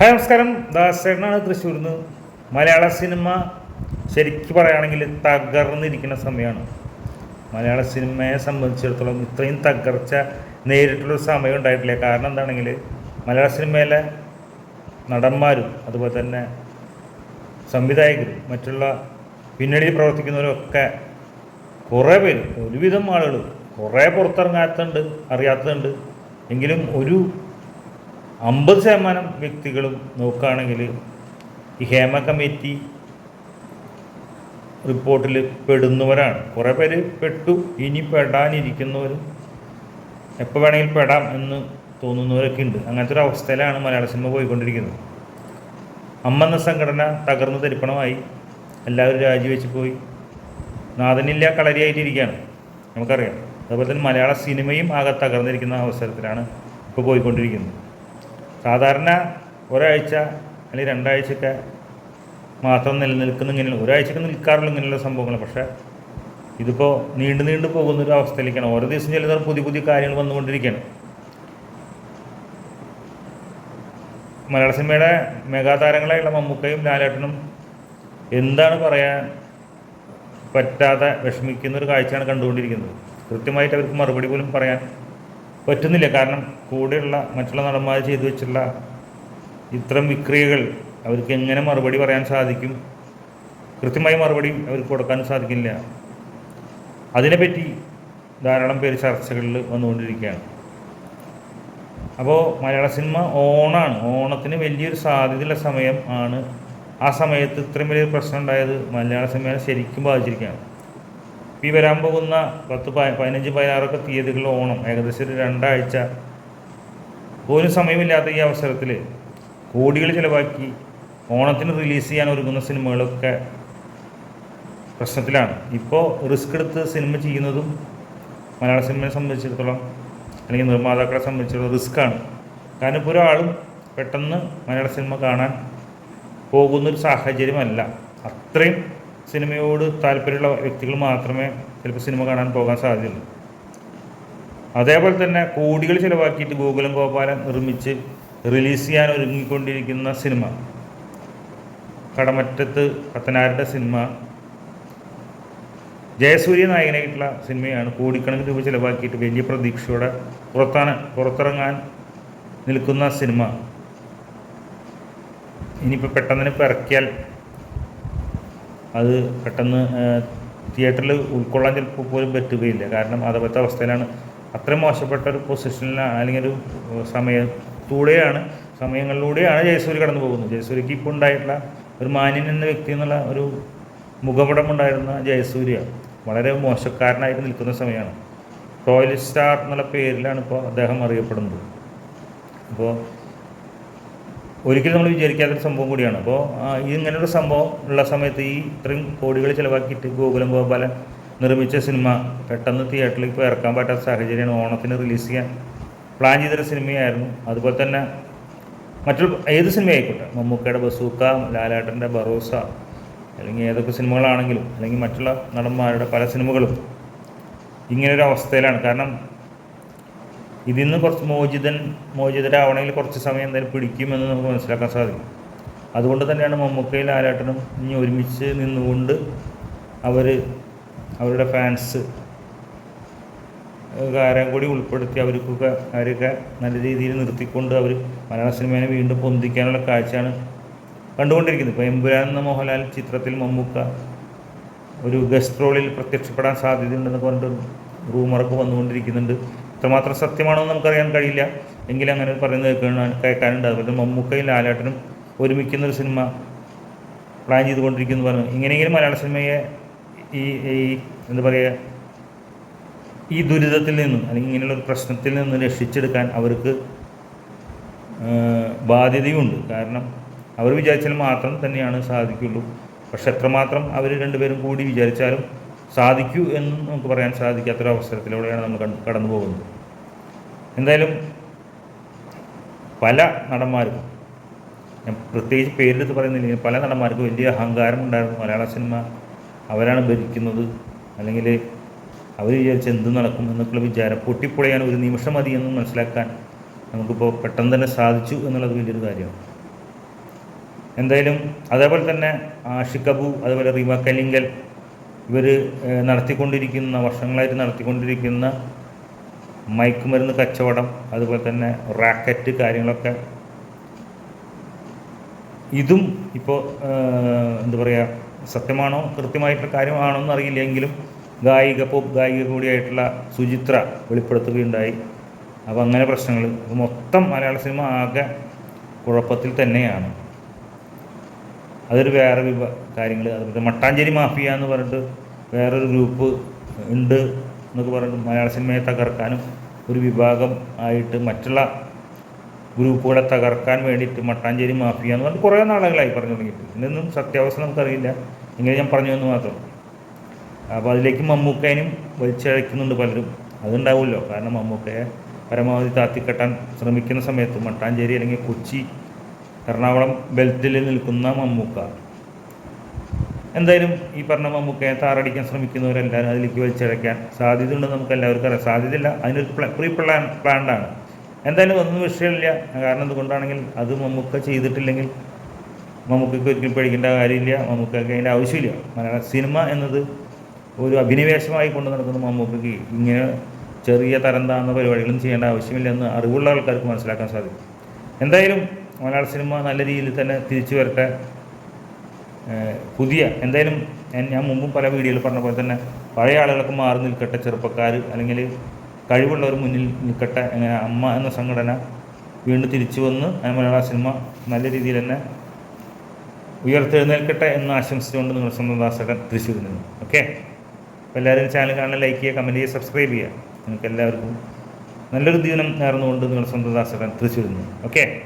Hi നമസ്കാരം. ദാസേട്ടനാണ് തൃശ്ശൂരിൽ നിന്ന് മലയാള സിനിമ ശരിക്കും പറയുകയാണെങ്കിൽ തകർന്നിരിക്കുന്ന സമയമാണ്. മലയാള സിനിമയെ സംബന്ധിച്ചിടത്തോളം ഇത്രയും തകർച്ച നേരിട്ടുള്ളൊരു സമയം ഉണ്ടായിട്ടില്ല. കാരണം എന്താണെങ്കിൽ മലയാള സിനിമയിലെ നടന്മാരും അതുപോലെ തന്നെ സംവിധായകരും മറ്റുള്ള പിന്നണിയിൽ പ്രവർത്തിക്കുന്നവരൊക്കെ കുറേ പേര് ഒരുവിധം ആളുകൾ കുറേ പുറത്തിറങ്ങാത്തുണ്ട് അറിയാത്തതുണ്ട്. എങ്കിലും ഒരു അമ്പത് ശതമാനം വ്യക്തികളും നോക്കുകയാണെങ്കിൽ ഈ ഹേമ കമ്മിറ്റി റിപ്പോർട്ടിൽ പെടുന്നവരാണ്. കുറേ പേര് പെട്ടു ഇനി പെടാനിരിക്കുന്നവരും എപ്പോൾ വേണമെങ്കിൽ പെടാം എന്ന് തോന്നുന്നവരൊക്കെ ഉണ്ട്. അങ്ങനത്തെ ഒരു അവസ്ഥയിലാണ് മലയാള സിനിമ പോയിക്കൊണ്ടിരിക്കുന്നത്. അമ്മ എന്ന സംഘടന തകർന്നു തരിപ്പണമായി. എല്ലാവരും രാജിവെച്ച് പോയി. നാഥനില്ല കളരിയായിട്ടിരിക്കുകയാണ്. നമുക്കറിയാം. അതുപോലെ തന്നെ മലയാള സിനിമയും ആകെ തകർന്നിരിക്കുന്ന അവസരത്തിലാണ് ഇപ്പോൾ പോയിക്കൊണ്ടിരിക്കുന്നത്. സാധാരണ ഒരാഴ്ച അല്ലെങ്കിൽ രണ്ടാഴ്ചയൊക്കെ മാത്രം നിലനിൽക്കുന്ന ഇങ്ങനെയുള്ള ഒരാഴ്ചയ്ക്ക് നിൽക്കാറുള്ള ഇങ്ങനെയുള്ള സംഭവങ്ങൾ. പക്ഷേ ഇതിപ്പോൾ നീണ്ടു നീണ്ടു പോകുന്ന ഒരു അവസ്ഥയിലേക്കാണ്. ഓരോ ദിവസം ചിലതരം പുതിയ പുതിയ കാര്യങ്ങൾ വന്നുകൊണ്ടിരിക്കുകയാണ്. മലയാള സിനിമയുടെ മെഗാതാരങ്ങളായുള്ള മമ്മൂക്കയും ലാലേട്ടനും എന്താണ് പറയാൻ പറ്റാതെ വിഷമിക്കുന്ന ഒരു കാഴ്ചയാണ് കണ്ടുകൊണ്ടിരിക്കുന്നത്. കൃത്യമായിട്ട് അവർക്ക് മറുപടി പോലും പറയാൻ പറ്റുന്നില്ല. കാരണം കൂടെയുള്ള മറ്റുള്ള നടന്മാർ ചെയ്തു വെച്ചുള്ള ഇത്തരം വിക്രിയകൾ അവർക്ക് എങ്ങനെ മറുപടി പറയാൻ സാധിക്കും? കൃത്യമായ മറുപടി അവർക്ക് കൊടുക്കാൻ സാധിക്കില്ല. അതിനെപ്പറ്റി ധാരാളം പേര് ചർച്ചകളിൽ വന്നുകൊണ്ടിരിക്കുകയാണ്. അപ്പോൾ മലയാള സിനിമ ഓണാണ്. ഓണത്തിന് വലിയൊരു സാധ്യതയുള്ള സമയം ആണ്. ആ സമയത്ത് ഇത്രയും വലിയൊരു പ്രശ്നം ഉണ്ടായത് മലയാള സിനിമയെ ശരിക്കും ബാധിച്ചിരിക്കുകയാണ്. ഈ വരാൻ പോകുന്ന പത്ത് പതിനഞ്ച് പതിനാറൊക്കെ തീയതികൾ ഓണം. ഏകദേശം ഒരു രണ്ടാഴ്ച. പോലും സമയമില്ലാത്ത ഈ അവസരത്തിൽ കോടികൾ ചിലവാക്കി ഓണത്തിന് റിലീസ് ചെയ്യാൻ ഒരുങ്ങുന്ന സിനിമകളൊക്കെ പ്രശ്നത്തിലാണ്. ഇപ്പോൾ റിസ്ക് എടുത്ത് സിനിമ ചെയ്യുന്നതും മലയാള സിനിമയെ സംബന്ധിച്ചിടത്തോളം അല്ലെങ്കിൽ നിർമ്മാതാക്കളെ സംബന്ധിച്ചിടത്തോളം റിസ്ക്കാണ്. കാരണം ഇപ്പോൾ ഒരാളും പെട്ടെന്ന് മലയാള സിനിമ കാണാൻ പോകുന്നൊരു സാഹചര്യമല്ല. അത്രയും സിനിമയോട് താല്പര്യമുള്ള വ്യക്തികൾ മാത്രമേ ചിലപ്പോൾ സിനിമ കാണാൻ പോകാൻ സാധ്യതയുള്ളൂ. അതേപോലെ തന്നെ കോടികൾ ചിലവാക്കിയിട്ട് ഗോകുലം ഗോപാലൻ നിർമ്മിച്ച് റിലീസ് ചെയ്യാൻ ഒരുങ്ങിക്കൊണ്ടിരിക്കുന്ന സിനിമ. കടമറ്റത്ത് പത്തനാരുടെ സിനിമ. ജയസൂര്യ നായകനായിട്ടുള്ള സിനിമയാണ് കോടിക്കണക്കിന് രൂപ ചിലവാക്കിയിട്ട് വലിയ പ്രതീക്ഷയോടെ പുറത്താണ് പുറത്തിറങ്ങാൻ നിൽക്കുന്ന സിനിമ. ഇനിയിപ്പോൾ പെട്ടെന്ന് ഇപ്പോൾ ഇറക്കിയാൽ അത് പെട്ടെന്ന് തിയേറ്ററിൽ ഉൾക്കൊള്ളാൻ ചിലപ്പോൾ പോലും പറ്റുകയില്ല. കാരണം അതുപോലത്തെ അവസ്ഥയിലാണ്. അത്രയും മോശപ്പെട്ട ഒരു പൊസിഷനിലാണ് അല്ലെങ്കിൽ ഒരു സമയത്തൂടെയാണ് സമയങ്ങളിലൂടെയാണ് ജയസൂര്യ കടന്നു പോകുന്നത്. ജയസൂര്യക്ക് ഇപ്പോൾ ഉണ്ടായിട്ടുള്ള ഒരു മാന്യൻ എന്ന വ്യക്തി എന്നുള്ള ഒരു മുഖപടമുണ്ടായിരുന്ന ജയസൂര്യ വളരെ മോശക്കാരനായിട്ട് നിൽക്കുന്ന സമയമാണ്. റോയൽ സ്റ്റാർ എന്നുള്ള പേരിലാണ് ഇപ്പോൾ അദ്ദേഹം അറിയപ്പെടുന്നത്. അപ്പോൾ ഒരിക്കലും നമ്മൾ വിചാരിക്കാത്തൊരു സംഭവം കൂടിയാണ്. അപ്പോൾ ഇങ്ങനൊരു സംഭവം ഉള്ള സമയത്ത് ഈ ഇത്രയും കോടികൾ ചിലവാക്കിയിട്ട് ഗോകുലം ഗോപാലൻ നിർമ്മിച്ച സിനിമ പെട്ടെന്ന് തിയേറ്ററിൽ ഇപ്പോൾ ഇറക്കാൻ പറ്റാത്ത സാഹചര്യമാണ് ഓണത്തിന് റിലീസ് ചെയ്യാൻ പ്ലാൻ ചെയ്തൊരു സിനിമയായിരുന്നു. അതുപോലെ തന്നെ മറ്റൊരു ഏത് സിനിമയായിക്കോട്ടെ മമ്മൂക്കയുടെ ബസൂക്ക ലാലാട്ടന്റെ ബറോസ അല്ലെങ്കിൽ ഏതൊക്കെ സിനിമകളാണെങ്കിലും അല്ലെങ്കിൽ മറ്റുള്ള നടന്മാരുടെ പല സിനിമകളും ഇങ്ങനൊരു അവസ്ഥയിലാണ് കാരണം ഇതിൽ നിന്ന് കുറച്ച് മോചിതൻ മോചിതരാവണമെങ്കിൽ കുറച്ച് സമയം എന്തായാലും പിടിക്കുമെന്ന് നമുക്ക് മനസ്സിലാക്കാൻ സാധിക്കും. അതുകൊണ്ട് തന്നെയാണ് മമ്മൂക്കയും ലാലേട്ടനും ഇനി ഒരുമിച്ച് നിന്നുകൊണ്ട് അവർ അവരുടെ ഫാൻസ് കാരം കൂടി ഉൾപ്പെടുത്തി അവർക്കൊക്കെ അവരൊക്കെ നല്ല രീതിയിൽ നിർത്തിക്കൊണ്ട് അവർ മലയാള സിനിമയെ വീണ്ടും പൊന്തിക്കാനുള്ള കാഴ്ചയാണ് കണ്ടുകൊണ്ടിരിക്കുന്നത്. ഇപ്പോൾ എമ്പുരാൻ എന്ന മോഹൻലാൽ ചിത്രത്തിൽ മമ്മൂക്ക ഒരു ഗസ്റ്റ് റോളിൽ പ്രത്യക്ഷപ്പെടാൻ സാധ്യതയുണ്ടെന്ന് പറഞ്ഞിട്ട് റൂമറൊക്കെ വന്നുകൊണ്ടിരിക്കുന്നുണ്ട്. ഇത്രമാത്രം സത്യമാണെന്ന് നമുക്കറിയാൻ കഴിയില്ല. എങ്കിലും അങ്ങനെ പറയുന്നത് കേൾക്കാൻ കേൾക്കാനുണ്ട് അതുപോലെ മമ്മൂക്കയും ലാലേട്ടനും ഒരുമിക്കുന്ന ഒരു സിനിമ പ്ലാൻ ചെയ്തുകൊണ്ടിരിക്കുന്നു പറഞ്ഞു. ഇങ്ങനെയെങ്കിലും മലയാള സിനിമയെ ഈ ഈ എന്താ പറയുക ഈ ദുരിതത്തിൽ നിന്നും അല്ലെങ്കിൽ ഇങ്ങനെയുള്ള ഒരു പ്രശ്നത്തിൽ നിന്ന് രക്ഷിച്ചെടുക്കാൻ അവർക്ക് ബാധ്യതയുണ്ട്. കാരണം അവർ വിചാരിച്ചാൽ മാത്രം തന്നെയാണ് സാധിക്കുള്ളൂ. പക്ഷെ എത്രമാത്രം അവർ രണ്ടുപേരും കൂടി വിചാരിച്ചാലും സാധിക്കൂ എന്ന് നമുക്ക് പറയാൻ സാധിക്കാത്തൊരു അവസരത്തിലൂടെയാണ് നമ്മൾ കടന്നു പോകുന്നത്. എന്തായാലും പല നടന്മാർക്കും ഞാൻ പ്രത്യേകിച്ച് പേരെടുത്ത് പറയുന്നില്ലെങ്കിൽ പല നടന്മാർക്കും വലിയ അഹങ്കാരം ഉണ്ടായിരുന്നു. മലയാള സിനിമ അവരാണ് ഭരിക്കുന്നത്. അല്ലെങ്കിൽ അവർ വിചാരിച്ച് എന്ത് നടക്കും എന്നൊക്കെയുള്ള വിചാരം പൊട്ടിപ്പൊളിയാൻ ഒരു നിമിഷം മതി എന്ന് മനസ്സിലാക്കാൻ നമുക്കിപ്പോൾ പെട്ടെന്ന് തന്നെ സാധിച്ചു എന്നുള്ളത് വലിയൊരു കാര്യമാണ്. എന്തായാലും അതേപോലെ തന്നെ ആഷിഖ് അബു അതുപോലെ റീമ കലിങ്കൽ ഇവർ നടത്തിക്കൊണ്ടിരിക്കുന്ന വർഷങ്ങളായിട്ട് നടത്തിക്കൊണ്ടിരിക്കുന്ന മയക്കുമരുന്ന് കച്ചവടം അതുപോലെ തന്നെ റാക്കറ്റ് കാര്യങ്ങളൊക്കെ. ഇതും ഇപ്പോൾ എന്താ പറയുക സത്യമാണോ കൃത്യമായിട്ടുള്ള കാര്യമാണോ എന്നറിയില്ലെങ്കിലും ഗായിക പോപ്പ് ഗായിക കൂടിയായിട്ടുള്ള സുചിത്ര വെളിപ്പെടുത്തുകയുണ്ടായി. അപ്പോൾ അങ്ങനെ പ്രശ്നങ്ങൾ മൊത്തം മലയാള സിനിമ ആകെ കുഴപ്പത്തിൽ തന്നെയാണ്. അതൊരു വേറെ വിഭ കാര്യങ്ങൾ അതുപോലെ മട്ടാഞ്ചേരി മാഫിയ എന്ന് പറഞ്ഞിട്ട് വേറൊരു ഗ്രൂപ്പ് ഉണ്ട് എന്നൊക്കെ പറഞ്ഞിട്ട് മലയാള സിനിമയെ തകർക്കാനും ഒരു വിഭാഗം ആയിട്ട് മറ്റുള്ള ഗ്രൂപ്പുകളെ തകർക്കാൻ വേണ്ടിയിട്ട് മട്ടാഞ്ചേരി മാഫിയ എന്ന് പറഞ്ഞിട്ട് കുറേ നാളുകളായി പറഞ്ഞു തുടങ്ങിയിട്ട് ഇതിനൊന്നും സത്യാവസ്ഥ നമുക്കറിയില്ല. എങ്ങനെ ഞാൻ പറഞ്ഞു എന്ന് മാത്രം. അപ്പോൾ അതിലേക്ക് മമ്മൂക്കേനും വലിച്ചഴക്കുന്നുണ്ട് പലരും. അതുണ്ടാവുമല്ലോ. കാരണം മമ്മൂക്കയെ പരമാവധി താത്തിക്കെട്ടാൻ ശ്രമിക്കുന്ന സമയത്ത് മട്ടാഞ്ചേരി അല്ലെങ്കിൽ കൊച്ചി എറണാകുളം ബെൽറ്റിൽ നിൽക്കുന്ന മമ്മൂക്ക. എന്തായാലും ഈ പറഞ്ഞ മമ്മൂക്കയെ താറടിക്കാൻ ശ്രമിക്കുന്നവരെല്ലാവരും അതിലേക്ക് വലിച്ചഴക്കാൻ സാധ്യതയുണ്ടെന്ന് നമുക്ക് എല്ലാവർക്കും അറിയാം. സാധ്യതയില്ല അതിനൊരു പ്രീ പ്ലാൻ പ്ലാൻഡാണ് എന്തായാലും ഒന്നും വിഷയമില്ല. കാരണം എന്തുകൊണ്ടാണെങ്കിൽ അത് മമ്മൂക്ക ചെയ്തിട്ടില്ലെങ്കിൽ മമ്മൂക്കയ്ക്ക് ഒരിക്കലും പേടിക്കേണ്ട കാര്യമില്ല. മമ്മൂക്കയ്ക്ക് അതിന്റെ ആവശ്യമില്ല. മലയാള സിനിമ എന്നത് ഒരു അഭിനിവേശമായി കൊണ്ട് നടക്കുന്ന മമ്മൂക്കയ്ക്ക് ഇങ്ങനെ ചെറിയ തരം താഴ്ന്ന പരിപാടികളും ചെയ്യേണ്ട ആവശ്യമില്ല എന്ന് അറിവുള്ള ആൾക്കാർക്ക് മനസ്സിലാക്കാൻ സാധിക്കും. എന്തായാലും മലയാള സിനിമ നല്ല രീതിയിൽ തന്നെ തിരിച്ചു വരട്ടെ. പുതിയ എന്തായാലും ഞാൻ- മുമ്പും പല വീഡിയോയിൽ പറഞ്ഞ പോലെ തന്നെ പഴയ ആളുകളൊക്കെ മാറി നിൽക്കട്ടെ ചെറുപ്പക്കാർ അല്ലെങ്കിൽ കഴിവുള്ളവർ മുന്നിൽ നിൽക്കട്ടെ അങ്ങനെ അമ്മ എന്ന സംഘടന വീണ്ടും തിരിച്ചു വന്ന് മലയാള സിനിമ നല്ല രീതിയിൽ തന്നെ ഉയർത്തെഴുന്നേൽക്കട്ടെ എന്ന് ആശംസിച്ചുകൊണ്ട് നിങ്ങൾ സ്വന്തം ദാസകൻ തൃശ്ശൂരിൽ നിന്ന്. ഓക്കെ? അപ്പോൾ എല്ലാവരും ചാനൽ കാണാൻ ലൈക്ക് ചെയ്യുക കമന്റ് ചെയ്യുക സബ്സ്ക്രൈബ് ചെയ്യുക. നിങ്ങൾക്ക് എല്ലാവർക്കും നല്ലൊരു ദിനം നേർന്നുകൊണ്ട് നിങ്ങൾ സ്വന്തം ദാസകൻ തൃശ്ശൂരിൽ നിന്ന്. ഓക്കെ?